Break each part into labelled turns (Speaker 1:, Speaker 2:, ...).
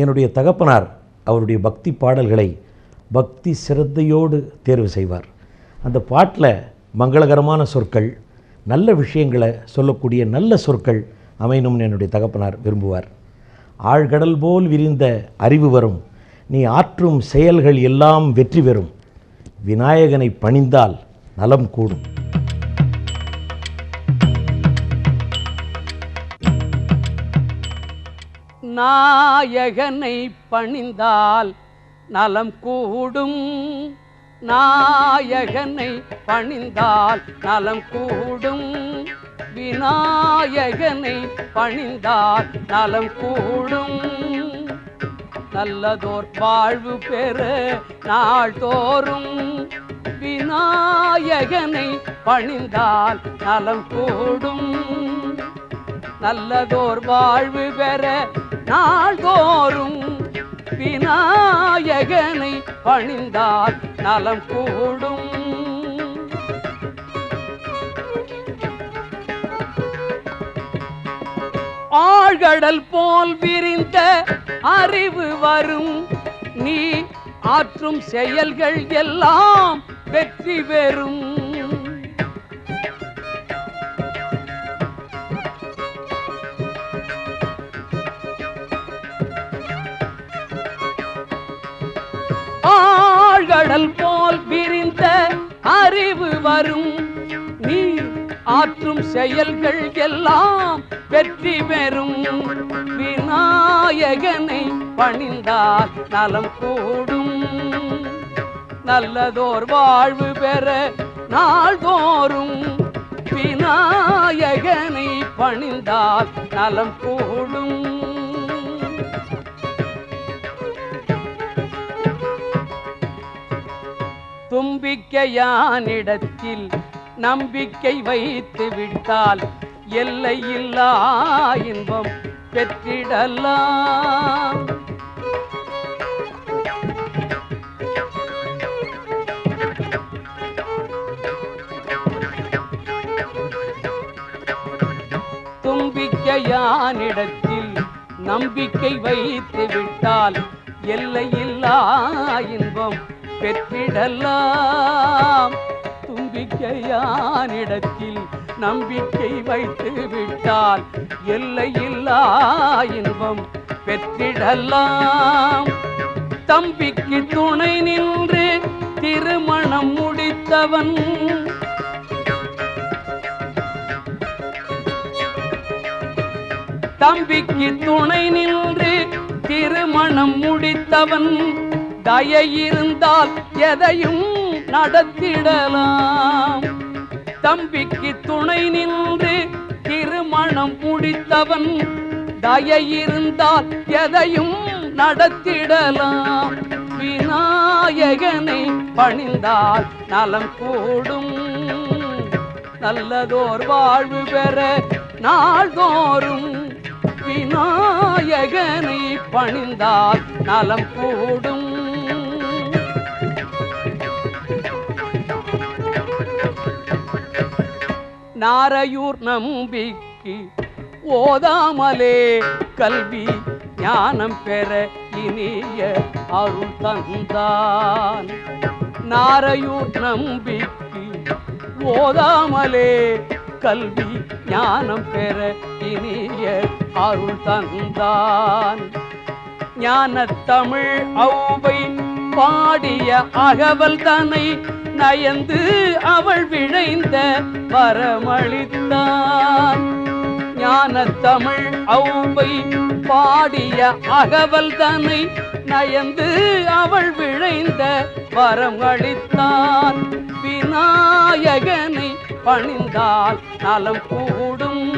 Speaker 1: என்னுடைய தகப்பனார் அவருடைய பக்தி பாடல்களை பக்தி சிரத்தையோடு தேர்வு செய்வார். அந்த பாட்டில் மங்களகரமான சொற்கள் நல்ல விஷயங்களை சொல்லக்கூடிய நல்ல சொற்கள் அமையணும்னு என்னுடைய தகப்பனார் விரும்புவார். ஆழ்கடல் போல் விரிந்த அறிவு வரும் நீ ஆற்றும் செயல்கள் எல்லாம் வெற்றி பெறும். விநாயகனை பணிந்தால் நலம் கூடும்.
Speaker 2: நாயகனை பணிந்தால் நலம் கூடும். நாயகனை பணிந்தால் நலம் கூடும். விநாயகனை பணிந்தால் நலம் கூடும். நல்லதோர் வாழ்வு பெற நாள்தோறும் விநாயகனை பணிந்தால் நலம் கூடும். நல்லதோர் வாழ்வு பெற நாள்தோறும் விநாயகனை பணிந்தால் நலம் கூடும். ஆழ்கடல் போல் விரிந்த அறிவு வரும். நீ ஆற்றும் செயல்கள் எல்லாம் வெற்றி பெறும். கடல் போல் விரிந்த அறிவு வரும். நீ ஆற்றும் செயல்கள் எல்லாம் வெற்றி பெறும். விநாயகனை பணிந்தால் நலம் கூடும். நல்லதோர் வாழ்வு பெற நாள்தோறும் விநாயகனை பணிந்தால் நலம் கூடும். தும்பிக்கையானிடத்தில் நம்பிக்கை வைத்து விட்டால் எல்லையில்லா இன்பம் பெற்றிடலாம். தும்பிக்கையானிடத்தில் நம்பிக்கை வைத்து விட்டால் எல்லையில்லா இன்பம் பெற்றிடலாம். தும்பிக்கையானிடத்தில் நம்பிக்கை வைத்து விட்டால் எல்லையில்லா இன்பம் பெற்றிடலாம். தம்பிக்கு துணை நின்று திருமணம் முடித்தவன் தம்பிக்கு துணை நின்று திருமணம் முடித்தவன் தய இருந்தால் எதையும் நடத்திடலாம். தம்பிக்கு துணை நின்று திருமணம் முடித்தவன் தய இருந்தால் எதையும் நடத்திடலாம். விநாயகனை பணிந்தால் நலம் கூடும். நல்லதோர் வாழ்வு பெற நாள்தோறும். விநாயகனை பணிந்தால் நலம் கூடும். நாரையூர் நம்பிக்கு ஓதாமலே கல்வி ஞானம் பெற இனிய அருள் தந்தான். நாரையூர் நம்பிக்கு ஓதாமலே கல்வி ஞானம் பெற இனிய அருள் தந்தான். ஞான தமிழ் ஔவை பாடிய அகவல் தனை நயந்து அவள் விழைந்த வரமளித்தான் ஞான தமிழ் ஔவை பாடிய அகவல் தன்னை நயந்து அவள் விழைந்த வரம் அளித்தான் விநாயகனை பணிந்தால் நலம் கூடும்.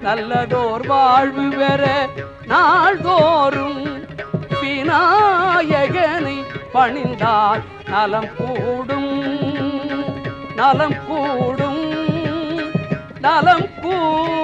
Speaker 2: நல்லதோர் வாழ்வு பெற நாள்தோறும் பணிந்தால் நலம் கூடும் நலம் கூடும் நலம் கூடும்